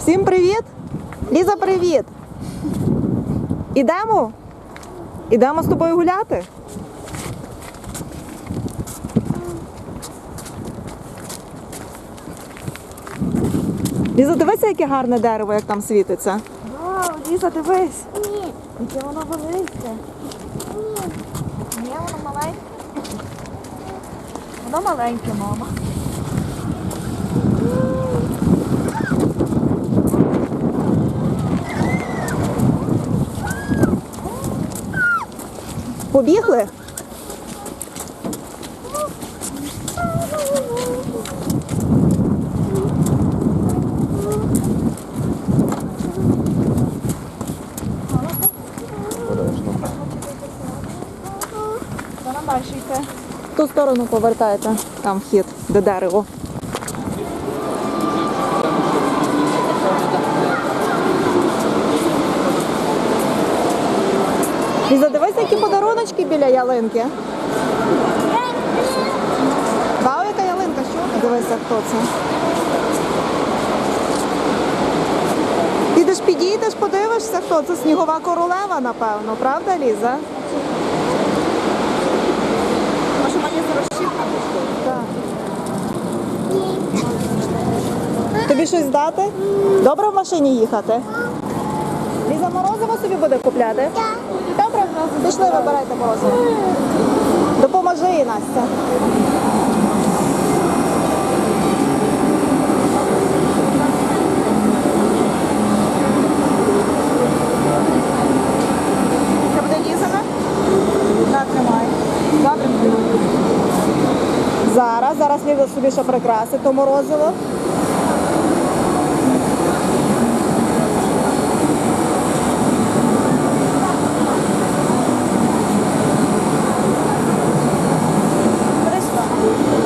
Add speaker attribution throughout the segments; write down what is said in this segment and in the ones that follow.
Speaker 1: Всім привіт! Ліза, привіт! Ідемо? Ідемо з тобою гуляти? Ліза, дивися, яке гарне дерево, як там світиться. Вау, Ліза, дивись.
Speaker 2: Ні.
Speaker 1: Яке воно велике. Ні, воно маленьке. Воно маленьке, мама. Побігли? Ту сторону повертайте. Там вхід, де дерево. І задивися, які подаруночки біля ялинки. Вау, яка ялинка, що? Дивися, хто це. Підеш підійдеш, подивишся, хто це снігова королева, напевно, правда, Ліза? Може мені Так. Тобі щось дати? Добре в машині їхати? Ліза морозиво собі буде купляти?
Speaker 2: Так.
Speaker 1: Добре, пішли, вибирайте морозиво. Допоможи Настя. Це буде Лізина? Так, тримай. Добре. Зараз, зараз собі ще прикрасить то морозиво.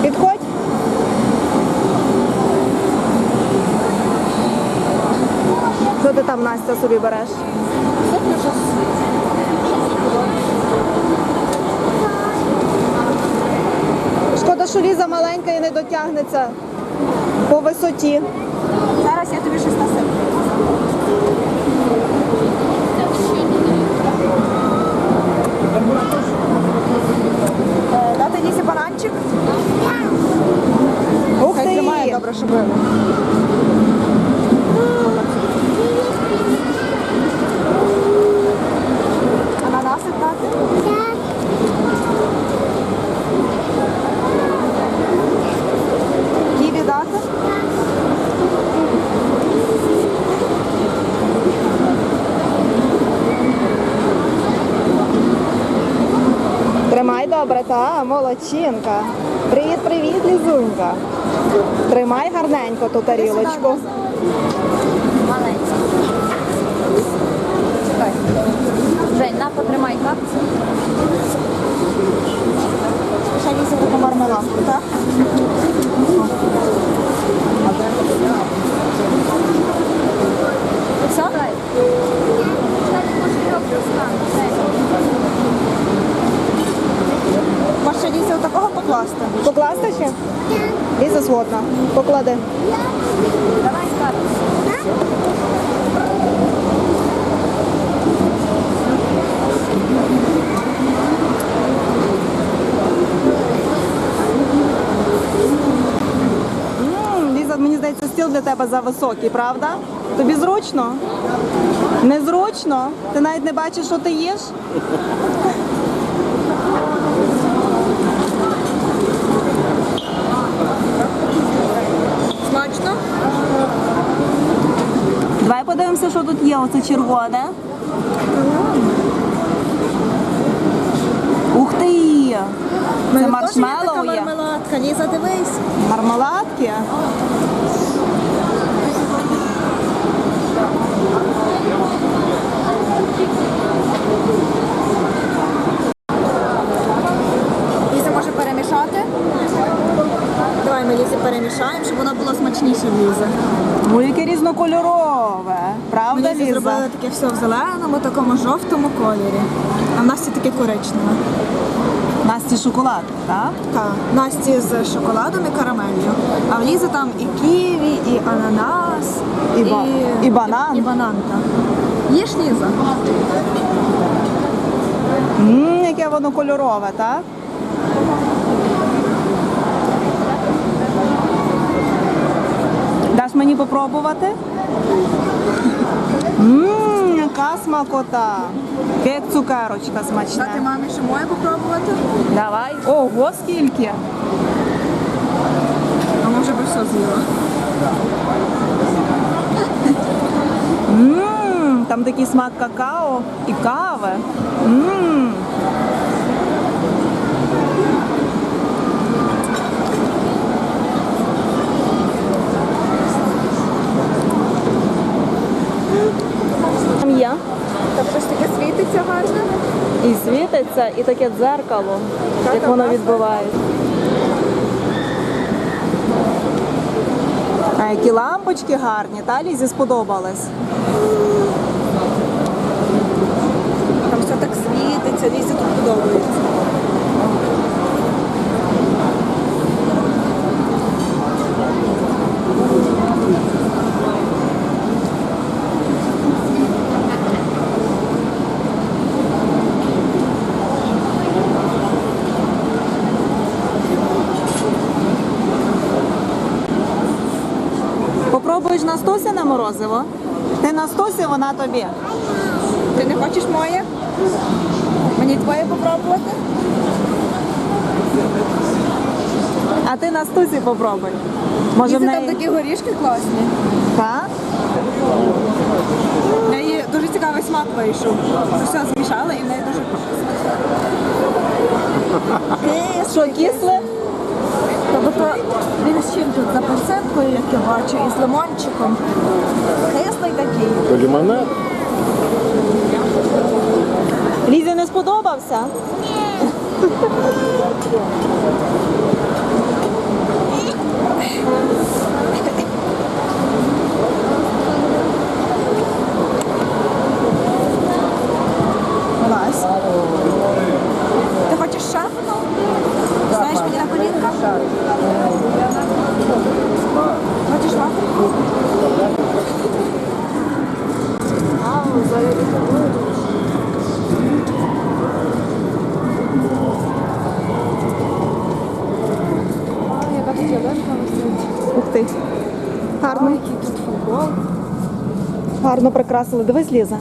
Speaker 1: Підходь. Що собі береш? Шкода, що Ліза маленька і не дотягнеться по висоті.
Speaker 2: Зараз я тобі щось насиплю.
Speaker 1: Е, Дати Лізі бананчик? Ух
Speaker 2: Хай
Speaker 1: ти!
Speaker 2: тримає добре, щоб було.
Speaker 1: Ананасик дати? Ківі дати? Тримай добре, та, молодчинка. Привіт, привіт, лізунька. Тримай гарненько ту тарілочку.
Speaker 2: Маленький. Чекай. Жень, на, потримай капці.
Speaker 1: Ще таку мармеладку, так?
Speaker 2: Все? Дай.
Speaker 1: Може ще Лізі отакого покласти? Ще? Ліза згодна. Поклади.
Speaker 2: Давай.
Speaker 1: М, мені здається, стіл для тебе зависокий, правда? Тобі зручно? Незручно? Ти навіть не бачиш, що ти їш?
Speaker 2: Смачно?
Speaker 1: Давай подивимося, що тут є. Оце червоне. Ух ти! Це маршмеллоу є.
Speaker 2: мармеладка. Ліза, дивись.
Speaker 1: Мармеладки.
Speaker 2: Ліза може перемішати. Ми Лізі перемішаємо, щоб воно було смачніше Ліза.
Speaker 1: Ну, яке різнокольорове. Правда, Ліза?
Speaker 2: зробили таке все в зеленому, такому жовтому кольорі. А в Насті таке коричневе.
Speaker 1: Насті шоколад, так?
Speaker 2: Так, Насті з шоколадом і карамелью. А в Лізі там і ківі, і ананас,
Speaker 1: І, ба- і банан.
Speaker 2: І банан, так. Їж Ліза?
Speaker 1: Ммм, яке воно кольорове, так? Даш мені попробувати? Ммм, яка смакота. Як цукерочка смачна.
Speaker 2: мамі ще моє попробувати?
Speaker 1: Давай. Ого, скільки.
Speaker 2: А може би все з'їла.
Speaker 1: Ммм, там такий смак какао і кави. Ммм. Там є.
Speaker 2: Там щось таке світиться гарно.
Speaker 1: І світиться, і таке дзеркало, як воно відбувається. А які лампочки гарні, та Лізі сподобалось.
Speaker 2: Там все так світиться, Лізі тут подобається.
Speaker 1: Морозиво? Ти Настусі, вона тобі.
Speaker 2: Ти не хочеш моє? Мені твоє попробувати?
Speaker 1: А ти Настусі попробуй. Може в
Speaker 2: там
Speaker 1: неї.
Speaker 2: такі горішки класні.
Speaker 1: Та?
Speaker 2: В неї дуже цікавий смак вийшов. Все змішали і в неї дуже
Speaker 1: Що, кисле?
Speaker 2: Тобто він з чим тут? За персенкою, як я бачу, і з лимончиком. Кислий такий.
Speaker 3: То лимонад?
Speaker 1: Лізі не сподобався?
Speaker 2: Клас. Ти хочеш ще? Знаєш мені на колінка? Хочеш вафельку? Яка тут ялинка висить.
Speaker 1: Ух ти. Гарно.
Speaker 2: Тут футбол.
Speaker 1: Гарно прикрасили. Дивись, Ліза.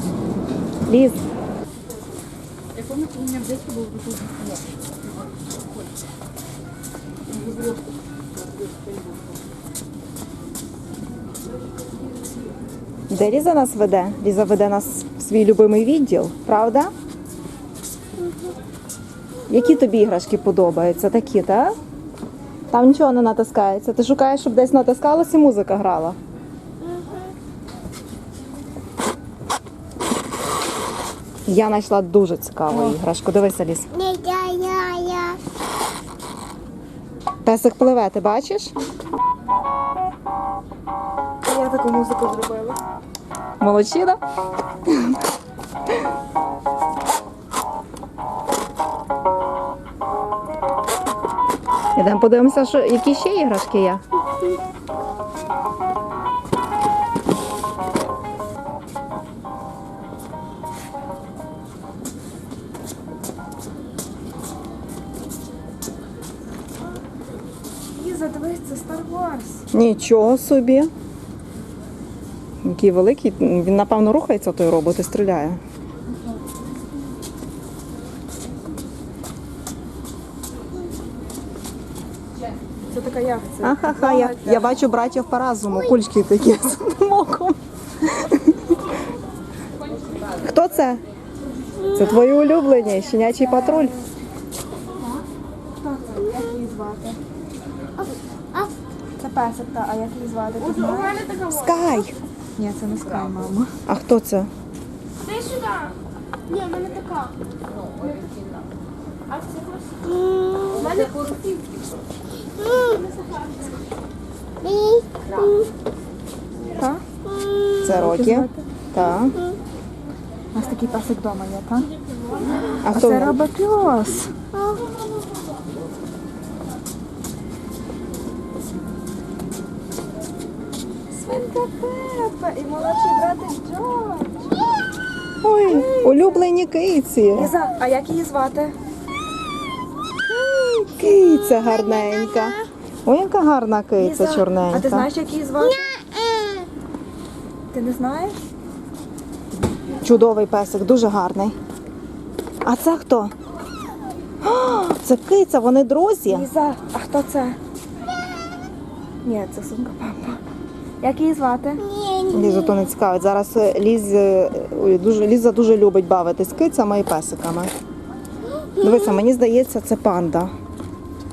Speaker 1: Ліз.
Speaker 2: Я пам'ятаю, у мене в дитинстві був такий.
Speaker 1: Де Ліза нас веде? Ліза веде нас в свій любимий відділ, правда? Які тобі іграшки подобаються? Такі, так? Там нічого не натискається. Ти шукаєш, щоб десь натискалось і музика грала. Я знайшла дуже цікаву іграшку. Дивися.
Speaker 4: Я-я-я-я.
Speaker 1: Песик пливе, ти бачиш?
Speaker 2: Я таку музику зробила.
Speaker 1: Молодчина. Ідемо подивимося, що, які ще іграшки є.
Speaker 2: Це Star Wars.
Speaker 1: Нічого собі. Який великий. Він, напевно, рухається той робот і стріляє.
Speaker 2: Це така як це?
Speaker 1: Ахаха, я, я бачу братів по разуму, кульки такі з моком. Хто це? Це твої улюблені, щенячий патруль.
Speaker 2: Це? Песик, та, а як її звати? Ти знаєш?
Speaker 1: Скай.
Speaker 2: Ні, це не Скай, мама.
Speaker 1: А хто це?
Speaker 4: Дай сюди. Ні, в мене така. А це просто. В мене
Speaker 2: Так?
Speaker 1: Це Рокі. Так.
Speaker 2: У нас такий песик вдома є, так?
Speaker 1: А хто?
Speaker 2: це робопіос. свинка Пепа і молодший братик Джордж.
Speaker 1: Ой, улюблені киці.
Speaker 2: Ліза, а як її звати?
Speaker 1: Киця гарненька. Ой, яка гарна киця
Speaker 2: Ліза,
Speaker 1: чорненька.
Speaker 2: А ти знаєш, як її звати? Ти не знаєш?
Speaker 1: Чудовий песик, дуже гарний. А це хто? О, це киця, вони друзі.
Speaker 2: Ліза, а хто це? Ні, це сумка папа. Як її звати?
Speaker 1: Лізу то не цікавить. Зараз е, Ліз, е, ой, дуже, Ліза дуже любить бавитись кицями і песиками. Дивися, мені здається, це панда.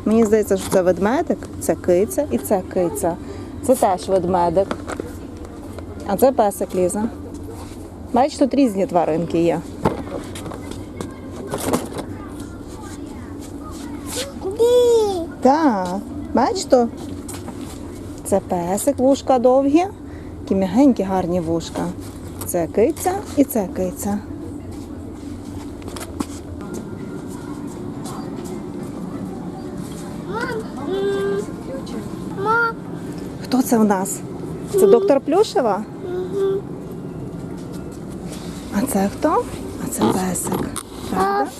Speaker 1: Мені здається, що це ведмедик, це киця і це киця. Це теж ведмедик. А це песик Ліза. Бачиш, тут різні тваринки є. Так, бачиш то? Це песик, вушка довгі, такі м'ягенькі гарні вушка. Це киця і це киця. Хто це в нас? Це доктор Плюшева? А це хто? А це песик. Правда?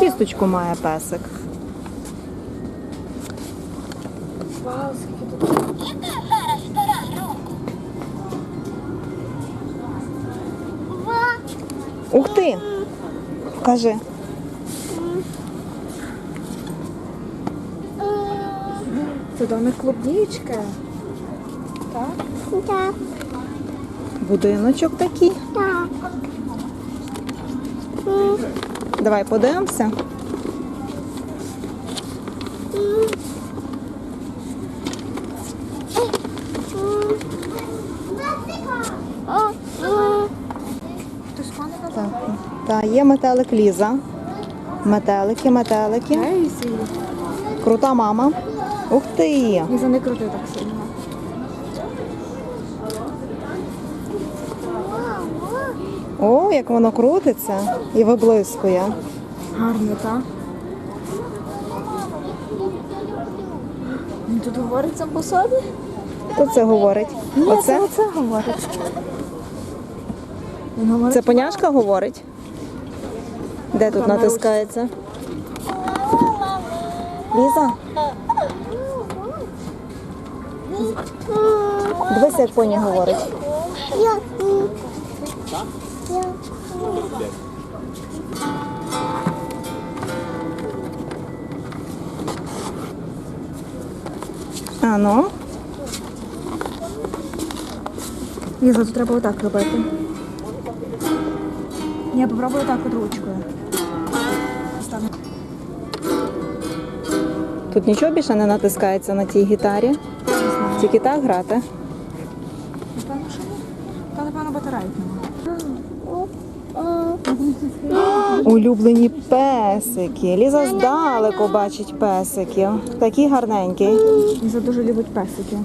Speaker 1: Кісточку має песик. Ух ти! Кажи.
Speaker 2: Це домик клубнічки. Так?
Speaker 4: Так,
Speaker 1: Будиночок такий.
Speaker 4: так.
Speaker 1: Давай подивимося. Так, та є метелик Ліза. Метелики, метелики. Крута мама. Ух ти!
Speaker 2: Ліза, не крути так сильно.
Speaker 1: О, як воно крутиться і виблискує.
Speaker 2: Гарно, так? Він тут говорить сам по собі?
Speaker 1: Хто це говорить? Оце?
Speaker 2: Оце говорить. Він говорить.
Speaker 1: Це поняшка говорить? Де тут
Speaker 2: Там
Speaker 1: натискається? Ліза? Дивися, як поні говорить.
Speaker 4: Я. Я.
Speaker 1: А ну,
Speaker 2: Ліза, тут треба отак робити. Ні, попробуй отак от ручкою.
Speaker 1: Тут нічого більше не натискається на тій гітарі. Тільки так грати.
Speaker 2: Напевно, що ні. Та, напевно, батарейк немає.
Speaker 1: Улюблені песики. Ліза здалеку бачить песиків. Такі гарненькі.
Speaker 2: Ліза дуже любить песики.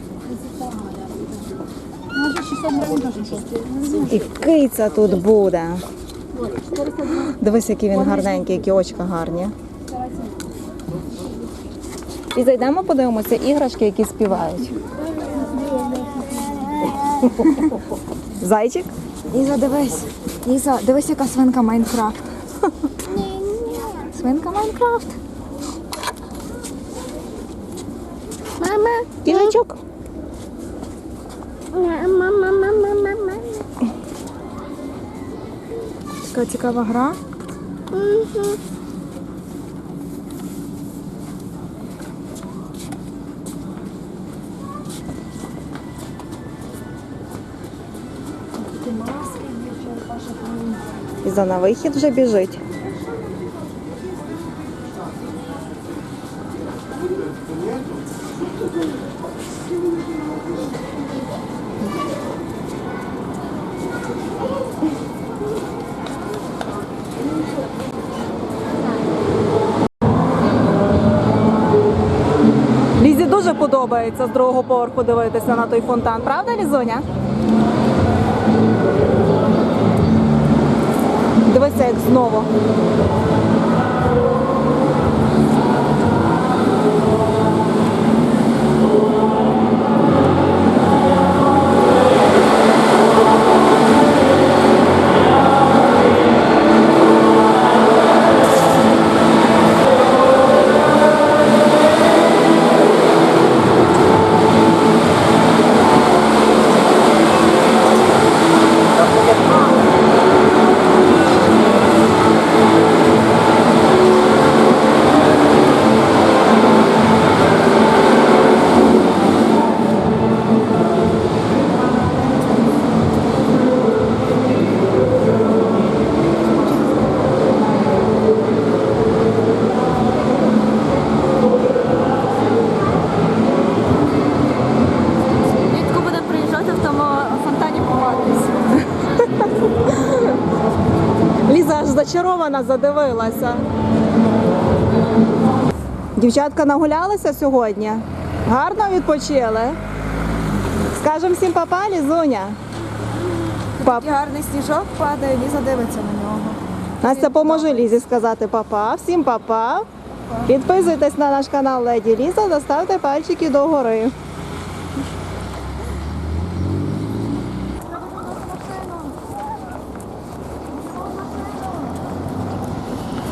Speaker 1: І киця тут буде. Дивись, який він гарненький, які очка гарні. І зайдемо, подивимося іграшки, які співають. Зайчик?
Speaker 2: Ліза, дивись. Ліза, дивись, яка свинка Майнкрафт. Свинка Майнкрафт.
Speaker 4: Мама.
Speaker 1: Кіночок?
Speaker 4: Мама, мама, мама, мама.
Speaker 2: Така цікава гра.
Speaker 4: Мгм.
Speaker 1: І за на вихід вже біжить. Лізі дуже подобається з другого поверху дивитися на той фонтан, правда, Лізуня? Дивися, як знову. Зачарована задивилася. Дівчатка нагулялися сьогодні. Гарно відпочили. Скажемо всім папа, Лізуня. Пап.
Speaker 2: Такий гарний сніжок падає, Ліза дивиться на нього.
Speaker 1: Настя, поможи Лізі сказати папа. Всім папа. Підписуйтесь на наш канал Леді Ліза, заставте пальчики догори.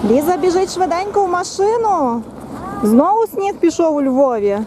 Speaker 1: Ліза біжить швиденько в машину. Знову сніг пішов у Львові.